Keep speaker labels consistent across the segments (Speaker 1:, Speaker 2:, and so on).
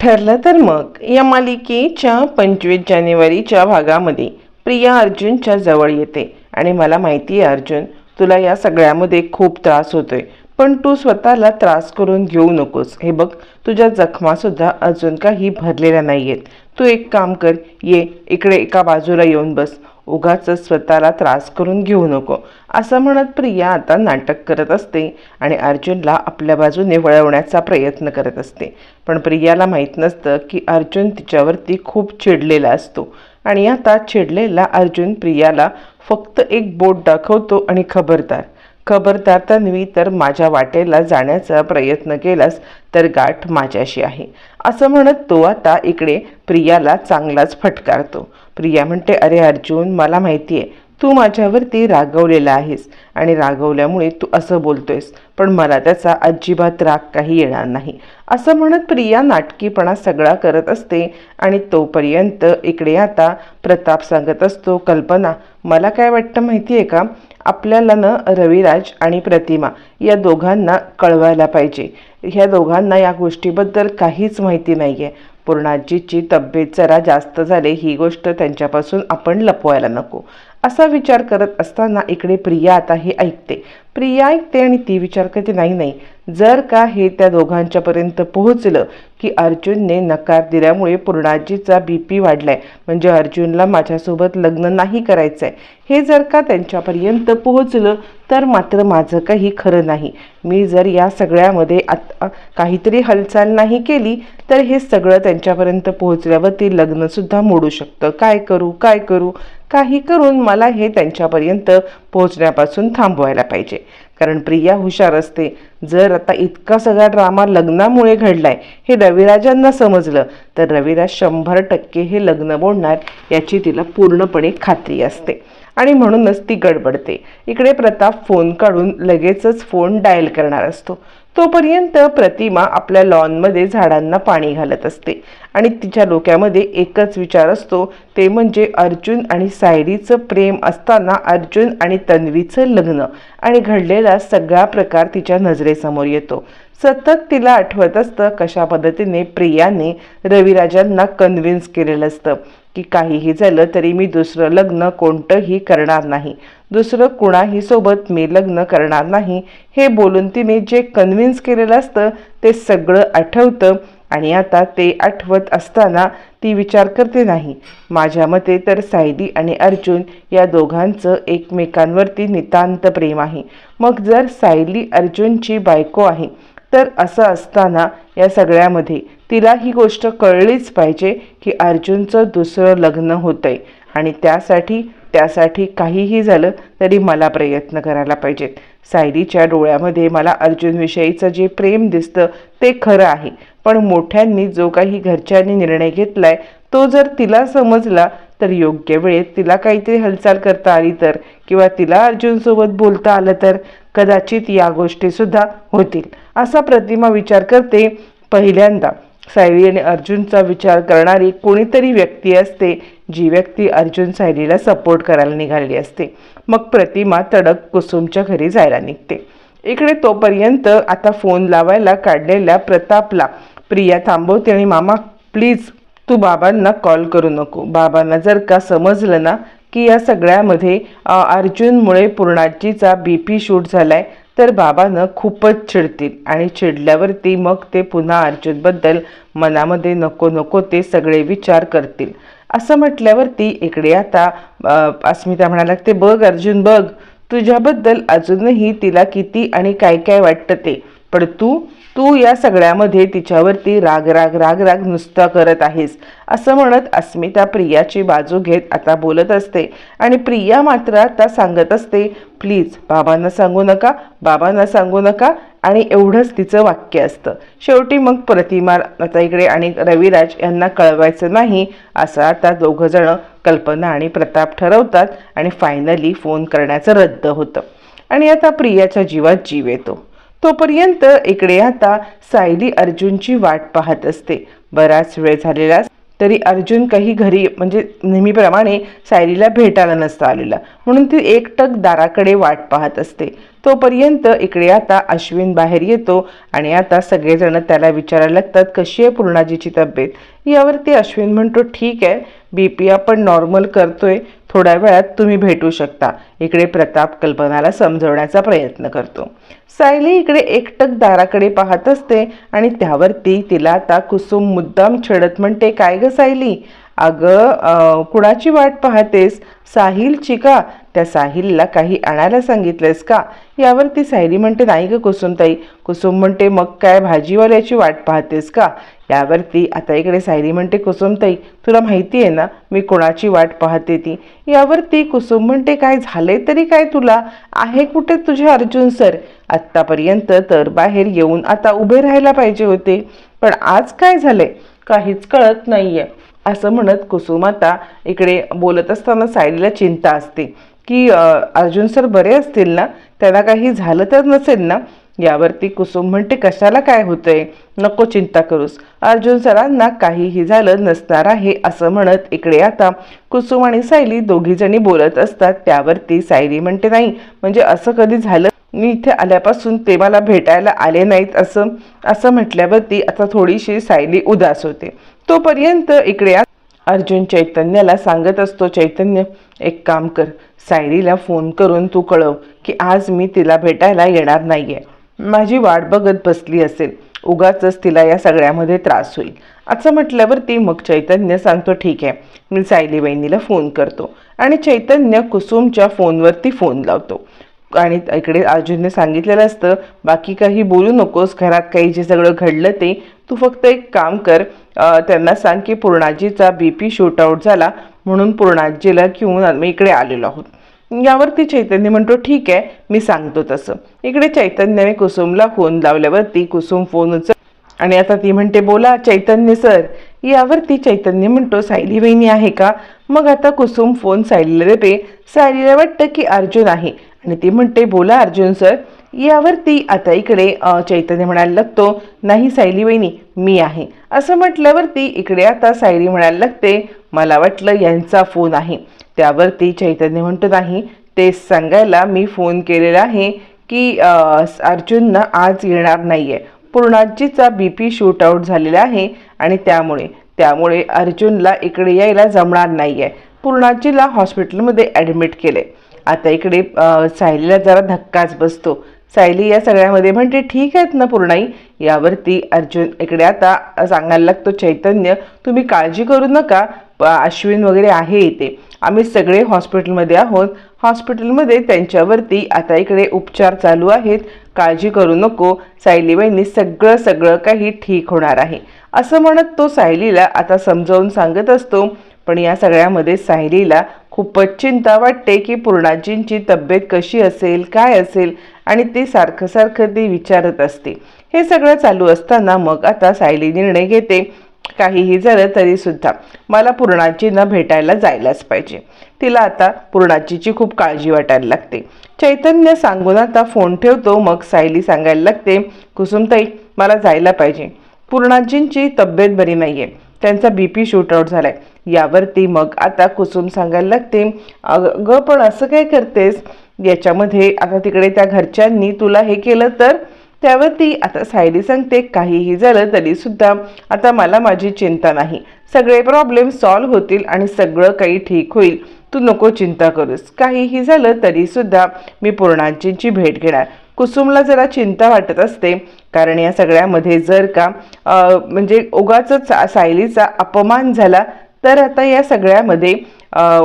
Speaker 1: ठरलं तर मग. या मालिकेच्या पंचवीस जानेवारीच्या भागामध्ये प्रिया अर्जुनच्या जवळ येते. आणि मला माहिती आहे अर्जुन तुला या सगळ्यामध्ये खूप त्रास होतोय. पण तू स्वतःला त्रास करून घेऊ नकोस. हे बघ तुझ्या जखमासुद्धा अजून काही भरलेल्या नाही आहेत तू एक काम कर ये इकडे एका बाजूला येऊन बस. उगाच स्वतःला त्रास करून घेऊ नको. असं म्हणत प्रिया आता नाटक करत असते आणि अर्जुनला आपल्या बाजूने वळवण्याचा प्रयत्न करत असते. पण प्रियाला माहीत नसतं की अर्जुन तिच्यावरती खूप चिडलेला असतो. आणि आता चिडलेला अर्जुन प्रियाला फक्त एक बोट दाखवतो आणि खबरदार. खबरदार तन्वी तर माझ्या वाटेला जाण्याचा प्रयत्न केलास तर गाठ माझ्याशी आहे. असं म्हणत तो आता इकडे प्रियाला चांगलाच फटकारतो. प्रिया म्हणते अरे अर्जुन मला माहिती आहे तू माझ्यावरती रागवलेला आहेस आणि रागवल्यामुळे तू असं बोलतोयस पण मला त्याचा अजिबात राग काही येणार नाही. असं म्हणत प्रिया नाटकीपणा सगळा करत असते आणि तोपर्यंत इकडे आता प्रताप सांगत असतो कल्पना मला काय वाटतं माहिती आहे का? आपल्याला ना रविराज आणि प्रतिमा या दोघांना कळवायला पाहिजे. ह्या दोघांना या गोष्टीबद्दल काहीच माहिती नाही आहे पूर्णाजीची तब्येत जरा जास्त झाले ही गोष्ट त्यांच्यापासून आपण लपवायला नको. असा विचार करत असताना इकडे प्रिया आता हे ऐकते. प्रिया ऐकते आणि ती विचार करते नाही नाही. जर का हे त्या दोघांच्यापर्यंत पोहोचलं की अर्जुनने नकार दिल्यामुळे पूर्णाजीचा बी पी वाढलाय म्हणजे अर्जुनला माझ्यासोबत लग्न नाही करायचं आहे हे जर का त्यांच्यापर्यंत पोहोचलं तर मात्र माझं काही खरं नाही. मी जर या सगळ्यामध्ये आत्ता काहीतरी हालचाल नाही केली तर हे सगळं त्यांच्यापर्यंत पोहोचल्यावर ते लग्नसुद्धा मोडू शकतं. काय करू काय करू? काही करून मला हे त्यांच्यापर्यंत पोहोचण्यापासून थांबवायला पाहिजे. कारण प्रिया हुशार असते. जर आता इतका सगळा ड्रामा लग्नामुळे घडलाय हे रविराजांना समजलं तर रविराज शंभर टक्के हे लग्न बोलणार याची तिला पूर्णपणे खात्री असते. आणि म्हणूनच ती गडबडते. इकडे प्रताप फोन काढून लगेचच फोन डायल करणार असतो. तोपर्यंत प्रतिमा आपल्या लॉनमध्ये झाडांना पाणी घालत असते आणि तिच्या डोक्यामध्ये एकच विचार असतो ते म्हणजे अर्जुन आणि सायरीचं प्रेम असताना अर्जुन आणि तन्वीचं लग्न आणि घडलेला सगळा प्रकार तिच्या नजरेसमोर येतो. सतत तिला आठवत असतं कशा पद्धतीने प्रियाने रविराजांना कन्व्हिन्स केलेलं असतं. की काहीही झालं तरी मी दुसरं लग्न कोणतंही करणार नाही. दुसरं कुणाही सोबत मी लग्न करणार नाही. हे बोलून तिने जे कन्व्हिन्स केलेलं असतं ते सगळं आठवतं आणि आता ते आठवत असताना ती विचार करते नाही. माझ्या मते तर सायली आणि अर्जुन या दोघांचं एकमेकांवरती नितांत प्रेम आहे. मग जर सायली अर्जुनची बायको आहे तर असं असताना या सगळ्यामध्ये तिला ही गोष्ट कळलीच पाहिजे की अर्जुनचं दुसरं लग्न होतंय. आणि त्यासाठी त्यासाठी काहीही झालं तरी मला प्रयत्न करायला पाहिजेत. सायलीच्या डोळ्यामध्ये मला अर्जुनविषयीचं जे प्रेम दिसतं ते खरं आहे. पण मोठ्यांनी जो काही घरच्यांनी निर्णय घेतलाय तो जर तिला समजला तर योग्य वेळेत तिला काहीतरी हालचाल करता आली तर किंवा तिला अर्जुनसोबत बोलता आलं तर कदाचित या गोष्टीसुद्धा होतील. असा प्रतिमा विचार करते पहिल्यांदा. सायली आणि अर्जुनचा विचार करणारी कोणीतरी व्यक्ती असते जी व्यक्ती अर्जुन सायलीला सपोर्ट करायला निघालेली असते. मग प्रतिमा तडक कुसुमच्या घरी जायला निघते. इकडे तोपर्यंत आता फोन लावायला काढलेल्या प्रतापला प्रिया थांबवते आणि मामा प्लीज तू बाबांना कॉल करू नको. बाबांना जर का समजलं ना की या सगळ्यामध्ये अर्जुनमुळे पूर्णाजीचा बी पी शूट झालाय तर बाबानं खूपच चिडतील आणि चिडल्यावरती मग ते पुन्हा अर्जुनबद्दल मनामध्ये नको नको ते सगळे विचार करतील. असं म्हटल्यावरती इकडे आता अस्मिता म्हणायला लागते बघ अर्जुन बघ तुझ्याबद्दल अजूनही तिला किती आणि काय काय वाटतं ते. पण तू तू या सगळ्यामध्ये तिच्यावरती राग राग राग राग नुसता करत आहेस असं म्हणत अस्मिता प्रियाची बाजू घेत आता बोलत असते. आणि प्रिया मात्र आता सांगत असते प्लीज बाबांना सांगू नका बाबांना सांगू नका. आणि एवढंच तिचं वाक्य असतं. शेवटी मग प्रतिमा आता इकडे आणि रविराज यांना कळवायचं नाही असं आता दोघंजणं कल्पना आणि प्रताप ठरवतात आणि फायनली फोन करण्याचं रद्द होतं. आणि आता प्रियाच्या जीवात जीव येतो. तोपर्यंत इकडे आता सायली अर्जुनची वाट पाहत असते. बराच वेळ झालेला तरी अर्जुन काही घरी म्हणजे नेहमीप्रमाणे सायलीला भेटायला नसतं आलेला. म्हणून ती एकटक दाराकडे वाट पाहत असते. तोपर्यंत इकडे आता अश्विन बाहेर येतो आणि आता सगळेजण त्याला विचारायला लागतात कशी आहे पूर्णाजीची तब्येत? यावरती अश्विन म्हणतो ठीक आहे. बी पी आपण नॉर्मल करतोय. थोड्या वेळात तुम्ही भेटू शकता. इकडे प्रताप कल्पनाला समजवण्याचा प्रयत्न करतो. सायली इकडे एकटक दाराकडे पाहत असते आणि त्यावरती तिला आता कुसुम मुद्दाम छेडत म्हणते काय ग सायली? अगं कुणाची वाट पाहतेस? साहिलची का त्या साहिलला काही आणायला सांगितलंयस का? यावरती सायली म्हणते नाही गं कुसुमताई. कुसुम म्हणते मग काय भाजीवाल्याची वाट पाहतेस का? यावरती आता इकडे सायली म्हणते कुसुमताई तुला माहिती आहे ना मी कोणाची वाट पाहते ती? यावरती कुसुम म्हणते काय झाले तरी काय तुला? आहे कुठे तुझे अर्जुन सर? आत्तापर्यंत तर बाहेर येऊन आता उभे राहायला पाहिजे होते. पण आज काय झाले काहीच कळत नाही आहे असं म्हणत कुसुम आता इकडे बोलत असताना सायलीला चिंता असते की अर्जुन सर बरे असतील ना? त्यांना काही झालं तर नसेल ना? यावरती कुसुम म्हणते कशाला काय होतंय? नको चिंता करूस. अर्जुन सरांना काहीही झालं नसणार आहे असं म्हणत इकडे आता कुसुम आणि सायली दोघीजणी बोलत असतात. त्यावरती सायली म्हणते नाही म्हणजे असं कधी झालं? मी इथे आल्यापासून ते मला भेटायला आले नाहीत असं असं म्हटल्यावरती आता थोडीशी सायली उदास होते. तोपर्यंत इकडे अर्जुन चैतन्याला सांगत असतो चैतन्य एक काम कर. सायलीला फोन करून तू कळव की आज मी तिला भेटायला येणार नाहीये. माझी वाट बघत बसली असेल. उगाच तिला या सगळ्यामध्ये त्रास होईल. असं म्हटल्यावरती मग चैतन्य सांगतो ठीक आहे. मी सायली वहिनीला फोन करतो. आणि चैतन्य कुसुमच्या फोनवरती फोन लावतो. आणि इकडे अर्जुनने सांगितलेलं असतं बाकी काही बोलू नकोस घरात काही जे सगळं घडलं ते तू फक्त एक काम कर त्यांना सांग की पूर्णाजीचा बी पी शूटआउट झाला म्हणून पूर्णाजीला घेऊन आम्ही इकडे आलेलो आहोत. यावरती चैतन्य म्हणतो ठीक आहे मी सांगतो तसं. इकडे चैतन्याने कुसुमला फोन लावल्यावरती कुसुम फोन उचल आणि आता ती म्हणते बोला चैतन्य सर यावरती चैतन्य म्हणतो सायली वहिनी आहे का? मग आता कुसुम फोन सायलीला देते. सायलीला वाटतं की अर्जुन आहे. आणि ती म्हणते बोला अर्जुन सर. यावरती आता इकडे चैतन्य म्हणायला लागतो नाही सायली वहिनी मी आहे. असं म्हटल्यावरती इकडे आता सायली म्हणायला लागते मला वाटलं यांचा फोन आहे. त्यावरती चैतन्य म्हणतो नाही तेच सांगायला मी फोन केलेला आहे की अर्जुननं आज येणार नाही आहे पूर्णाजीचा बी पी शूटआउट झालेला आहे. आणि त्यामुळे त्यामुळे अर्जुनला इकडे यायला जमणार नाही आहे पूर्णाजीला हॉस्पिटलमध्ये ॲडमिट केले. आता इकडे सायलीला जरा धक्काच बसतो. सायली या सगळ्यामध्ये म्हणते ठीक आहेत ना पूर्णाई. यावरती अर्जुन इकडे आता सांगायला लागतो चैतन्य तुम्ही काळजी करू नका. अश्विन वगैरे आहे इथे. आम्ही सगळे हॉस्पिटलमध्ये आहोत. हॉस्पिटलमध्ये त्यांच्यावरती आता इकडे उपचार चालू आहेत. काळजी करू नको. सायलीबाईंनी सगळं सगळं काही ठीक होणार आहे. असं म्हणत तो सायलीला आता समजावून सांगत असतो. पण या सगळ्यामध्ये सायलीला खूपच चिंता वाटते की पूर्णाजींची तब्येत कशी असेल काय असेल आणि ते सारखं सारखं ती विचारत असते. हे सगळं चालू असताना मग आता सायली निर्णय घेते. काहीही झालं तरी सुद्धा मला पूर्णाजींना भेटायला जायलाच पाहिजे. तिला आता पूर्णाजीची खूप काळजी वाटायला लागते. चैतन्य सांगून आता फोन ठेवतो मग सायली सांगायला लागते कुसुमताई मला जायला पाहिजे. पूर्णाजींची तब्येत बरी नाहीये. त्यांचा बी पी शूटआउट झालाय. यावरती मग आता कुसुम सांगायला लागते अगं पण असं काय करतेस? याच्यामध्ये आता तिकडे त्या घरच्यांनी तुला हे केलं तर त्यावर ती आता सायली सांगते काहीही झालं तरीसुद्धा आता मला माझी चिंता नाही. सगळे प्रॉब्लेम सॉल्व्ह होतील आणि सगळं काही ठीक होईल. तू नको चिंता करूस. काहीही झालं तरीसुद्धा मी पूर्णाजींची भेट घेणार. कुसुमला जरा चिंता वाटत असते कारण या सगळ्यामध्ये जर का म्हणजे उगाच सायलीचा अपमान झाला तर आता या सगळ्यामध्ये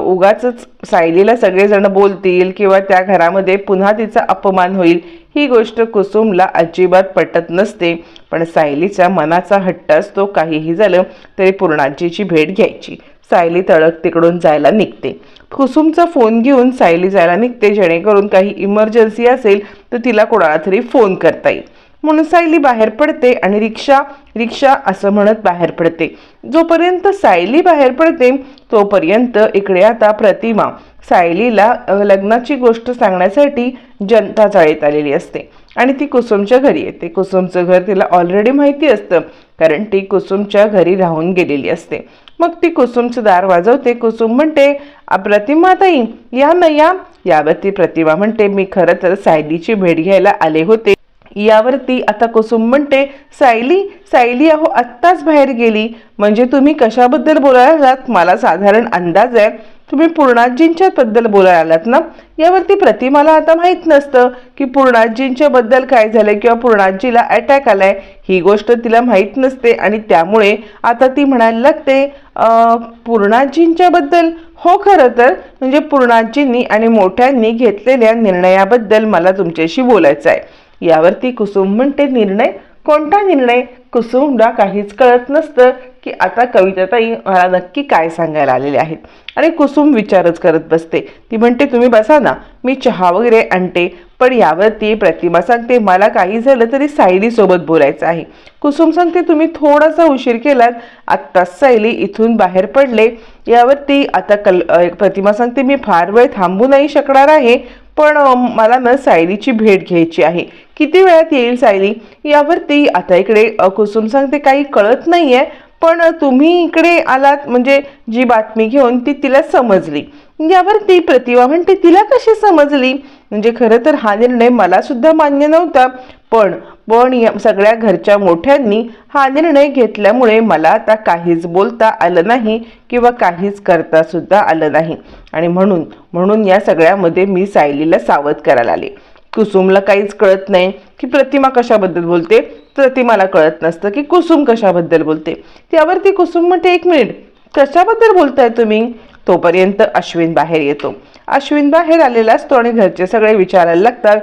Speaker 1: उगाच सायलीला सगळेजण बोलतील किंवा त्या घरामध्ये पुन्हा तिचा अपमान होईल ही गोष्ट कुसुमला अजिबात पटत नसते. पण सायलीच्या मनाचा हट्ट असतो काहीही झालं तरी पूर्णाजीची भेट घ्यायची. सायली तळक तिकडून जायला निघते. कुसुमचा फोन घेऊन सायली जायला निघते जेणेकरून काही इमर्जन्सी असेल तर तिला कोणाला तरी फोन करता येईल. म्हणून सायली बाहेर पडते आणि रिक्षा रिक्षा असं म्हणत बाहेर पडते. जोपर्यंत सायली बाहेर पडते तोपर्यंत इकडे आता प्रतिमा. सायलीला लग्नाची गोष्ट सांगण्यासाठी जनता चाळीत आलेली असते आणि ती कुसुमच्या घरी येते. कुसुमचं घर तिला ऑलरेडी माहिती असतं कारण ती कुसुमच्या घरी राहून गेलेली असते. मग ती कुसुमचं दार वाजवते. कुसुम म्हणते प्रतिमा ताई या ना या. यावरती प्रतिमा म्हणते मी खरं तर सायलीची भेट घ्यायला आले होते यावरती आता कुसुम म्हणते सायली सायली अहो आत्ताच बाहेर गेली. म्हणजे तुम्ही कशाबद्दल बोलायला आलात मला साधारण अंदाज आहे. तुम्ही पूर्णाजींच्या बद्दल बोलायला आलात ना? यावरती प्रतिमाला आता माहीत नसतं की पूर्णाजींच्या बद्दल काय झालंय किंवा पूर्णाजीला अटॅक आलाय. ही गोष्ट तिला माहीत नसते आणि त्यामुळे आता ती म्हणायला लागते पूर्णाजींच्या बद्दल हो खरं तर. म्हणजे पूर्णाजींनी आणि मोठ्यांनी घेतलेल्या निर्णयाबद्दल मला तुमच्याशी बोलायचं आहे यावरती कुसुम म्हणते निर्णय? कोणता निर्णय? कुसुमला काहीच कळत नसतं की आता कविताताई मला नक्की काय सांगायला आलेले आहेत. आणि कुसुम विचारच करत बसते. ती म्हणते तुम्ही बसा ना मी चहा वगैरे आणते पण यावरती प्रतिमा सांगते मला काही झालं तरी सायलीसोबत बोलायचं आहे. कुसुम सांगते तुम्ही थोडासा उशीर केलात आत्ताच सायली इथून बाहेर पडले. यावरती आता कल प्रतिमा सांगते मी फार वेळ थांबू नाही शकणार आहे पण मला ना सायलीची भेट घ्यायची आहे. किती वेळात येईल सायली? यावरती आता इकडे कुसुम सांगते काही कळत नाही आहे पण तुम्ही इकडे आलात म्हणजे जी बातमी घेऊन ती तिला समजली. यावरती प्रतिभा म्हणते तिला कशी समजली? म्हणजे खरं तर हा निर्णय मला सुद्धा मान्य नव्हता पण पण या सगळ्या घरच्या मोठ्यांनी हा निर्णय घेतल्यामुळे मला आता काहीच बोलता आलं नाही किंवा काहीच करता सुद्धा आलं नाही. आणि म्हणून म्हणून या सगळ्यामध्ये मी सायलीला सावध करायला आले. कुसुमला काहीच कळत नाही की प्रतिमा कशाबद्दल बोलते. प्रतिमाला कळत नसतं की कुसुम कशाबद्दल बोलते. त्यावरती कुसुम म्हणते एक मिनिट कशाबद्दल बोलताय तुम्ही? तोपर्यंत अश्विन बाहेर येतो. अश्विन बाहेर आलेला असतो आणि घरचे सगळे विचारायला लागतात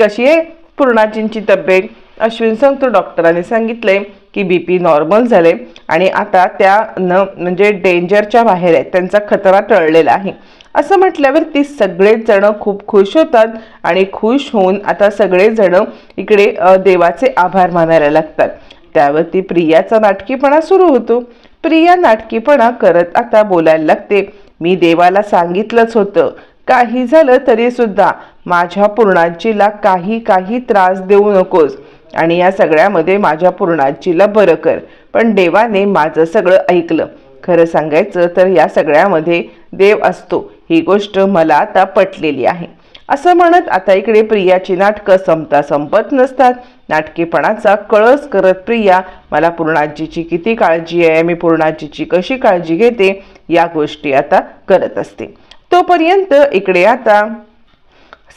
Speaker 1: कशी आहे? पूर्णाजींची तब्येत. अश्विन सांगतो डॉक्टरांनी सांगितलंय की बी पी नॉर्मल झाले आणि आता त्या न म्हणजे डेंजरच्या बाहेर आहेत. त्यांचा खतरा टळलेला आहे. असं म्हटल्यावर ती सगळेच जण खूप खुश होतात आणि खुश होऊन आता सगळेजण इकडे देवाचे आभार मानायला लागतात. त्यावरती प्रियाचा नाटकीपणा सुरू होतो. प्रिया नाटकीपणा करत आता बोलायला लागते. मी देवाला सांगितलंच होतं. काही झालं तरी सुद्धा माझ्या पूर्णाजीला काही काही त्रास देऊ नकोस. आणि या सगळ्यामध्ये माझ्या पूर्णाजीला बरं कर. पण देवाने माझं सगळं ऐकलं. खरं सांगायचं तर या सगळ्यामध्ये देव असतो. ही गोष्ट मला आता पटलेली आहे. असं म्हणत आता इकडे प्रियाची नाटकं संपता संपत नसतात. नाटकेपणाचा कळस करत प्रिया मला पूर्णाजीची किती काळजी आहे? मी पूर्णाजीची कशी काळजी घेते? या गोष्टी आता करत असते. तोपर्यंत इकडे आता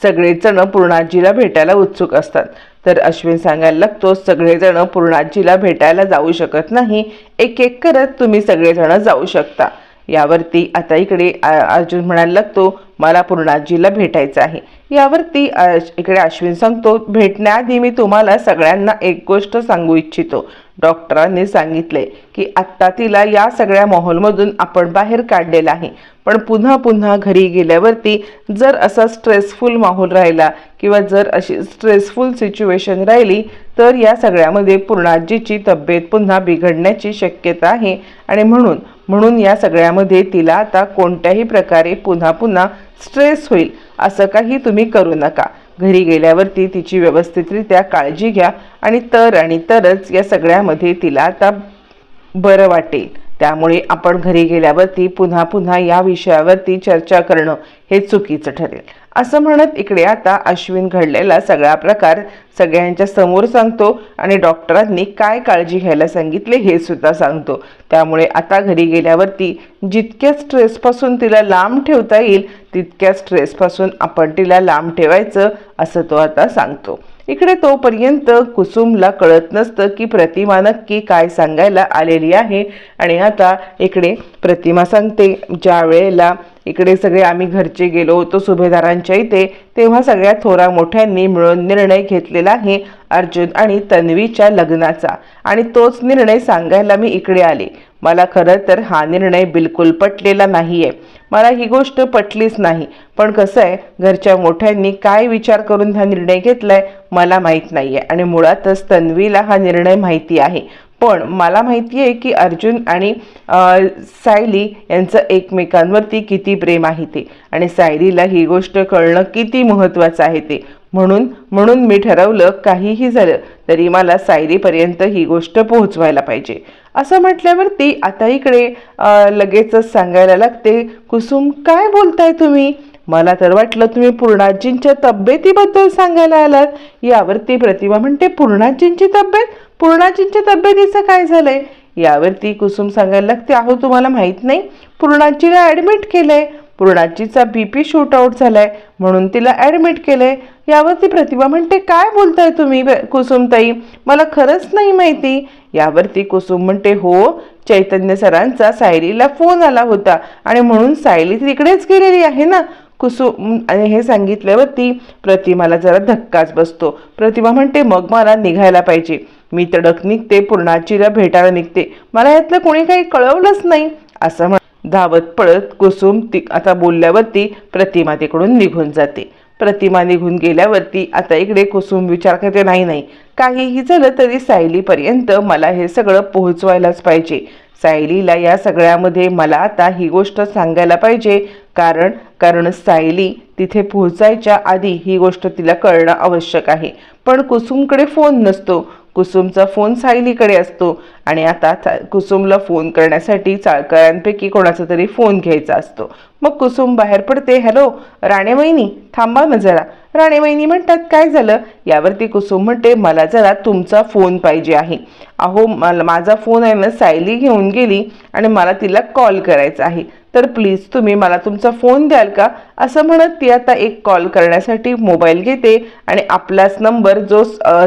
Speaker 1: सगळेजण पूर्णाजीला भेटायला उत्सुक असतात. तर अश्विन सांगायला लागतो सगळेजण पूर्णाजीला भेटायला जाऊ शकत नाही. एक एक करत तुम्ही सगळेजण जाऊ शकता. यावरती आता इकडे अर्जुन म्हणायला लागतो मला पूर्णाजीला भेटायचं आहे. यावरती इकडे अश्विन सांगतो भेटण्याआधी मी तुम्हाला सगळ्यांना एक गोष्ट सांगू इच्छितो. डॉक्टरांनी सांगितले की आत्ता तिला या सगळ्या माहोलमधून आपण बाहेर काढलेलं आहे. पण पुन्हा पुन्हा घरी गेल्यावरती जर असा स्ट्रेसफुल माहोल राहिला किंवा जर अशी स्ट्रेसफुल सिच्युएशन राहिली तर या सगळ्यामध्ये पूर्णाजीची तब्येत पुन्हा बिघडण्याची शक्यता आहे. आणि म्हणून म्हणून या सगळ्यामध्ये तिला आता कोणत्याही प्रकारे पुन्हा पुन्हा स्ट्रेस होईल असं काही तुम्ही करू नका. घरी गेल्यावरती तिची व्यवस्थितरित्या काळजी घ्या आणि तर आणि तरच या सगळ्यामध्ये तिला आता बरं वाटेल. त्यामुळे आपण घरी गेल्यावरती पुन्हा पुन्हा या विषयावरती चर्चा करणं हे चुकीचं ठरेल. असं म्हणत इकडे आता अश्विन घडलेला सगळा प्रकार सगळ्यांच्या समोर सांगतो आणि डॉक्टरांनी काय काळजी घ्यायला सांगितले हे सुद्धा सांगतो. त्यामुळे आता घरी गेल्यावरती जितक्या स्ट्रेसपासून तिला लांब ठेवता येईल तितक्या स्ट्रेसपासून आपण तिला लांब ठेवायचं असं तो आता सांगतो. इकडे तोपर्यंत कुसुमला कळत नसतं की प्रतिमा नक्की काय सांगायला आलेली आहे. आणि आता इकडे प्रतिमा सांगते. ज्या वेळेला इकडे सगळे आम्ही घरचे गेलो होतो सुभेदारांच्या इथे तेव्हा सगळ्या थोरा मोठ्यांनी मिळून निर्णय घेतलेला आहे अर्जुन आणि तन्वीच्या लग्नाचा. आणि तोच निर्णय सांगायला मी इकडे आले. मला खरं तर हा निर्णय बिलकुल पटलेला नाही आहे मला ही गोष्ट पटलीच नाही. पण कसं आहे घरच्या मोठ्यांनी काय विचार करून हा निर्णय घेतलाय मला माहीत नाही आहे आणि मुळातच तन्वीला हा निर्णय माहिती आहे. पण मला माहिती आहे की अर्जुन आणि सायली यांचं एकमेकांवरती किती प्रेम आहे ते. आणि सायलीला ही गोष्ट कळणं किती महत्त्वाचं आहे ते. म्हणून म्हणून मी ठरवलं काहीही झालं तरी मला सायलीपर्यंत ही गोष्ट पोहोचवायला पाहिजे. असं म्हटल्यावरती आता इकडे लगेचच सांगायला लागते कुसुम काय बोलताय तुम्ही? मला तर वाटलं तुम्ही पूर्णाजींच्या तब्येतीबद्दल सांगायला आलात. यावरती प्रतिभा म्हणते पूर्णाजींची तब्येत? पूर्णाजींच्या तब्येतीचं काय झालंय? यावरती कुसुम सांगायला लागते अहो तुम्हाला माहीत नाही पूर्णाजीला ॲडमिट केलंय. पूर्णाजीचा बी पी शूट आउट झालाय म्हणून तिला ॲडमिट केलंय. यावरती प्रतिभा म्हणते काय बोलताय तुम्ही कुसुमताई? मला खरंच नाही माहिती. यावरती कुसुम म्हणते हो चैतन्य सरांचा सायलीला फोन आला होता आणि म्हणून सायली तिकडेच गेलेली आहे ना? कुसुम आणि हे सांगितल्यावरती प्रतिमाला जरा धक्काच बसतो. प्रतिभा म्हणते मग मला निघायला पाहिजे. मी तडक निघते पूर्णाचीला भेटायला निघते. मला यातलं कोणी काही कळवलंच नाही. असं म्हण धावत पळत कुसुम ती आता बोलल्यावरती प्रतिमा तिकडून निघून जाते. प्रतिमा निघून गेल्यावरती आता इकडे कुसुम विचार करते नाही नाही काहीही झालं तरी सायलीपर्यंत मला हे सगळं पोहोचवायलाच पाहिजे. सायलीला या सगळ्यामध्ये मला आता ही गोष्ट सांगायला पाहिजे. कारण कारण सायली तिथे पोहोचायच्या आधी ही गोष्ट तिला कळणं आवश्यक आहे. पण कुसुमकडे फोन नसतो. कुसुमचा फोन सायलीकडे असतो आणि आता कुसुमला फोन करण्यासाठी चाळकऱ्यांपैकी कोणाचा तरी फोन घ्यायचा असतो. मग कुसुम बाहेर पडते हॅलो राणेवहिनी थांबा ना जरा. राणेवहिनी म्हणतात काय झालं? यावरती कुसुम म्हणते मला जरा तुमचा फोन पाहिजे आहे. अहो मला माझा फोन आहे ना सायली घेऊन गेली आणि मला तिला कॉल करायचा आहे. तर प्लीज तुम्ही मला तुमचा फोन द्याल का? असं म्हणत ती आता एक कॉल करण्यासाठी मोबाईल घेते आणि आपलाच नंबर जो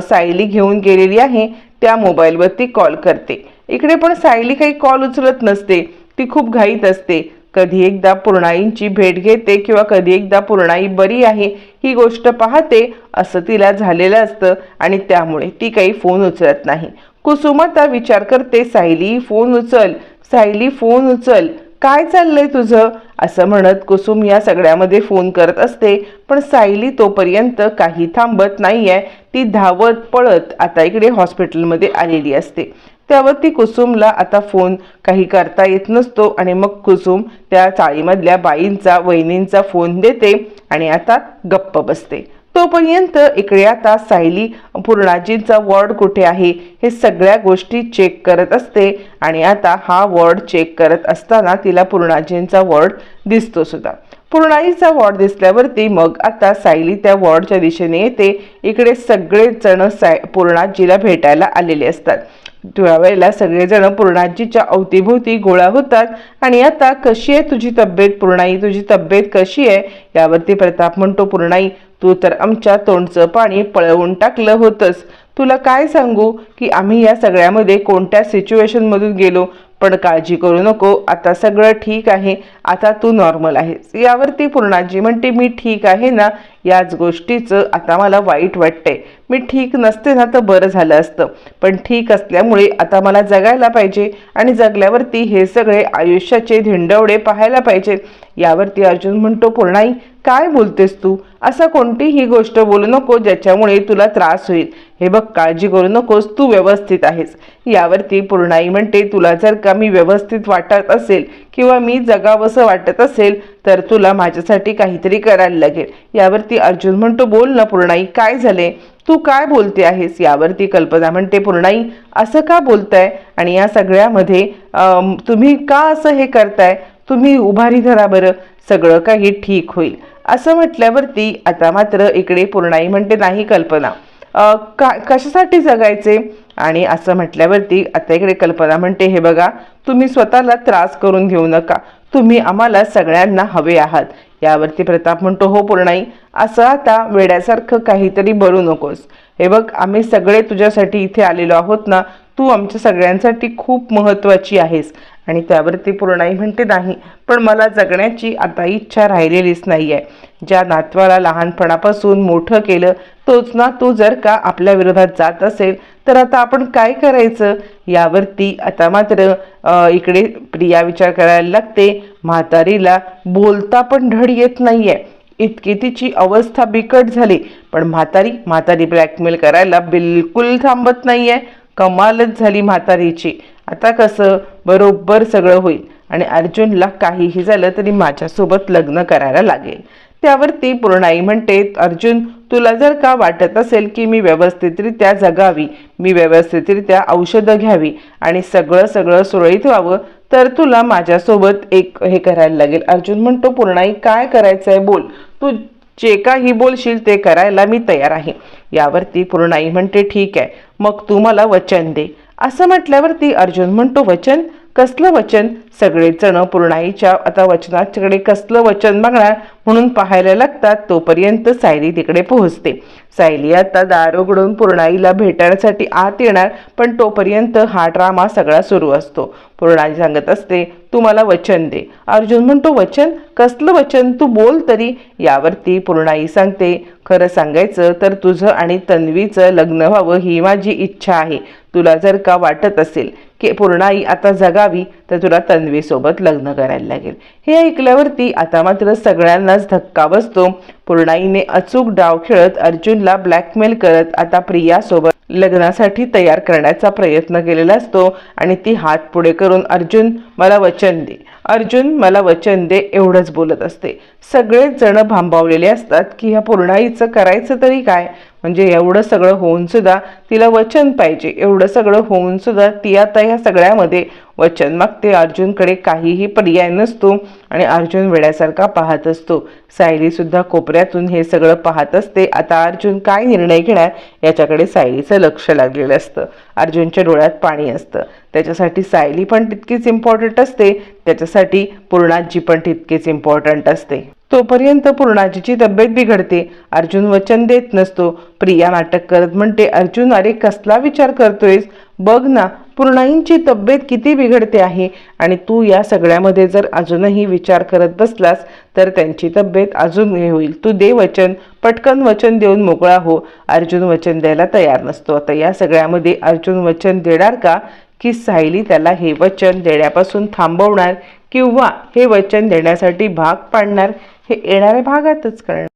Speaker 1: सायली घेऊन गेलेली आहे त्या मोबाईलवरती कॉल करते. इकडे पण सायली काही कॉल उचलत नसते. ती खूप घाईत असते. कधी एकदा पूर्णाईंची भेट घेते किंवा कधी एकदा पूर्णाई बरी आहे ही गोष्ट पाहते. असं तिला झालेलं असतं आणि त्यामुळे ती काही फोन उचलत नाही. कुसुमाता विचार करते सायली फोन उचल. सायली फोन उचल. काय चाललंय तुझं? असं म्हणत कुसुम या सगळ्यामध्ये फोन करत असते. पण सायली तोपर्यंत काही थांबत नाही आहे ती धावत पळत आता इकडे हॉस्पिटलमध्ये आलेली असते. त्यावर ती कुसुमला आता फोन काही करता येत नसतो आणि मग कुसुम त्या चाळीमधल्या बाईंचा वहिनींचा फोन देते आणि आता गप्प बसते. तोपर्यंत इकडे आता सायली पूर्णाजींचा वॉर्ड कुठे आहे हे सगळ्या गोष्टी चेक करत असते. आणि आता हा वॉर्ड चेक करत असताना तिला पूर्णाजींचा वॉर्ड दिसतो सुद्धा. पूर्णाईचा वॉर्ड दिसल्यावरती मग आता सायली त्या वॉर्डच्या दिशेने येते. इकडे सगळेजण साय पूर्णाजीला भेटायला आलेले असतात. त्यावेळेला सगळेजण पूर्णाजीच्या अवतीभोवती गोळा होतात. आणि आता कशी आहे तुझी तब्येत? पूर्णाई तुझी तब्येत कशी आहे? यावरती प्रताप म्हणतो पूर्णाई तू तर आमच्या तोंडचं पाणी पळवून टाकलं होतंस. तुला काय सांगू की आम्ही या सगळ्यामध्ये कोणत्या सिच्युएशनमधून गेलो? पण काळजी करू नको. आता सगळं ठीक आहे. आता तू नॉर्मल आहेस. यावरती पूर्णाजी म्हणते मी ठीक आहे ना? याच गोष्टीचं आता मला वाईट वाटतंय. मी ठीक नसते ना तर बरं झालं असतं. पण ठीक असल्यामुळे आता मला जगायला पाहिजे. आणि जगल्यावरती हे सगळे आयुष्याचे धिंडवडे पाहायला पाहिजेत यावरती अर्जुन म्हणतो पूर्णाई काय बोलतेस तू? असं कोणतीही गोष्ट बोलू नको. ज्याच्यामुळे तुला त्रास होईल. हे बघ काळजी करू नकोस तू व्यवस्थित आहेस. यावरती पूर्णाई म्हणते तुला जर का मी व्यवस्थित वाटत असेल किंवा मी जगावंसं वाटत असेल तर तुला माझ्यासाठी काहीतरी करायला लागेल. यावरती अर्जुन म्हणतो बोल ना पूर्णाई काय झाले? तू काय बोलते आहेस? यावरती कल्पना म्हणते पूर्णाई असं का बोलताय? आणि या सगळ्यामध्ये तुम्ही का असं हे करताय? तुम्ही उभारी धरा बरं सगळं काही ठीक होईल. असं म्हटल्यावरती आता मात्र इकडे पूर्णाई म्हणते नाही कल्पना. का कशासाठी जगायचे? आणि असं म्हटल्यावरती आता इकडे कल्पना म्हणते हे बघा तुम्ही स्वतःला त्रास करून घेऊ नका. तुम्ही आम्हाला सगळ्यांना हवे आहात. यावरती प्रताप म्हणतो हो पूर्णाई असं आता वेड्यासारखं काहीतरी बरू नकोस. हे बघ आम्ही सगळे तुझ्यासाठी इथे आलेलो आहोत ना तू आमच्या सगळ्यांसाठी खूप महत्त्वाची आहेस. आणि त्यावरती पूर्णाई म्हणते नाही पण मला जगण्याची आता इच्छा राहिलेलीच नाही आहे ज्या नातवाला लहानपणापासून मोठं केलं तोच ना तो जर का आपल्या विरोधात जात असेल तर आता आपण काय करायचं? यावरती आता मात्र इकडे प्रिया विचार करायला लागते. म्हातारीला बोलता पण धड येत नाहीये. इतकी तिची अवस्था बिकट झाली. पण म्हातारी म्हातारी ब्लॅकमेल करायला बिलकुल थांबत नाहीये. कमालच झाली म्हातारीची. आता कसं? बरोबर सगळं होईल. आणि अर्जुनला काहीही झालं तरी माझ्यासोबत लग्न करायला लागेल. त्यावरती पूर्णाई म्हणते अर्जुन तुला जर का वाटत असेल की मी व्यवस्थितरित्या जगावी मी व्यवस्थितरित्या औषधं घ्यावी आणि सगळं सगळं सुरळीत व्हावं तर तुला माझ्यासोबत एक हे करायला लागेल. अर्जुन म्हणतो पूर्णाई काय करायचं आहे बोल. तू जे काही बोलशील ते करायला मी तयार आहे. यावरती पूर्णाई म्हणते ठीक आहे मग तू मला वचन दे. असं म्हटल्यावरती अर्जुन म्हणतो वचन? कसलं वचन? सगळे जण पूर्णाईच्या आता वचनाकडे कसलं वचन मागणार म्हणून पाहायला लागतात तोपर्यंत सायली तिकडे पोहोचते. सायली आता दार उघडून पूर्णाईला भेटण्यासाठी आत येणार पण तोपर्यंत हा ड्रामा सगळा सुरू असतो. पूर्णाई सांगत असते तू मला वचन दे. अर्जुन म्हणतो वचन? कसलं वचन? तू बोल तरी. यावरती पूर्णाई सांगते खरं सांगायचं तर तुझं आणि तन्वीचं लग्न व्हावं ही माझी इच्छा आहे. तुला जर का वाटत असेल की पूर्णाई आता जगावी तर तुला तन्वीसोबत लग्न करायला लागेल. हे ऐकल्यावरती आता मात्र सगळ्यांनाच धक्का बसतो. पूर्णाईने अचूक डाव खेळत अर्जुनला ब्लॅकमेल करत आता प्रियासोबत लग्नासाठी तयार करण्याचा प्रयत्न केलेला असतो आणि ती हात पुढे करून अर्जुन मला वचन दे. अर्जुन मला वचन दे एवढंच बोलत असते. सगळेच जण भांबावलेले असतात की ह्या पूर्णाईचं करायचं तरी काय? म्हणजे एवढं सगळं होऊन सुद्धा तिला वचन पाहिजे. एवढं सगळं होऊन सुद्धा ती आता ह्या सगळ्यामध्ये वचन मागते. अर्जुनकडे काहीही पर्याय नसतो आणि अर्जुन वेड्यासारखा पाहत असतो. सायलीसुद्धा कोपऱ्यातून हे सगळं पाहत असते. आता अर्जुन काय निर्णय घेणार याच्याकडे सायलीचं लक्ष लागलेलं असतं. अर्जुनच्या डोळ्यात पाणी असतं. त्याच्यासाठी सायली पण तितकीच इम्पॉर्टंट असते. त्याच्यासाठी पूर्णाजी पण तितकीच इम्पॉर्टंट असते. तोपर्यंत पूर्णाजीची तब्येत बिघडते. अर्जुन वचन देत नसतो. प्रिया नाटक करत म्हणते अर्जुन अरे कसला विचार करतोयस? बघ ना पूर्णाईंची तब्येत किती बिघडते आहे. आणि तू या सगळ्यामध्ये जर अजूनही विचार करत बसलास तर त्यांची तब्येत अजून हे होईल. तू दे वचन. पटकन वचन देऊन मोकळा हो. अर्जुन वचन द्यायला तयार नसतो. आता या सगळ्यामध्ये अर्जुन वचन देणार का? की सायली त्याला हे वचन देण्यापासून थांबवणार किंवा हे वचन देण्यासाठी भाग पाडणार हे येणाऱ्या भागातच कळणार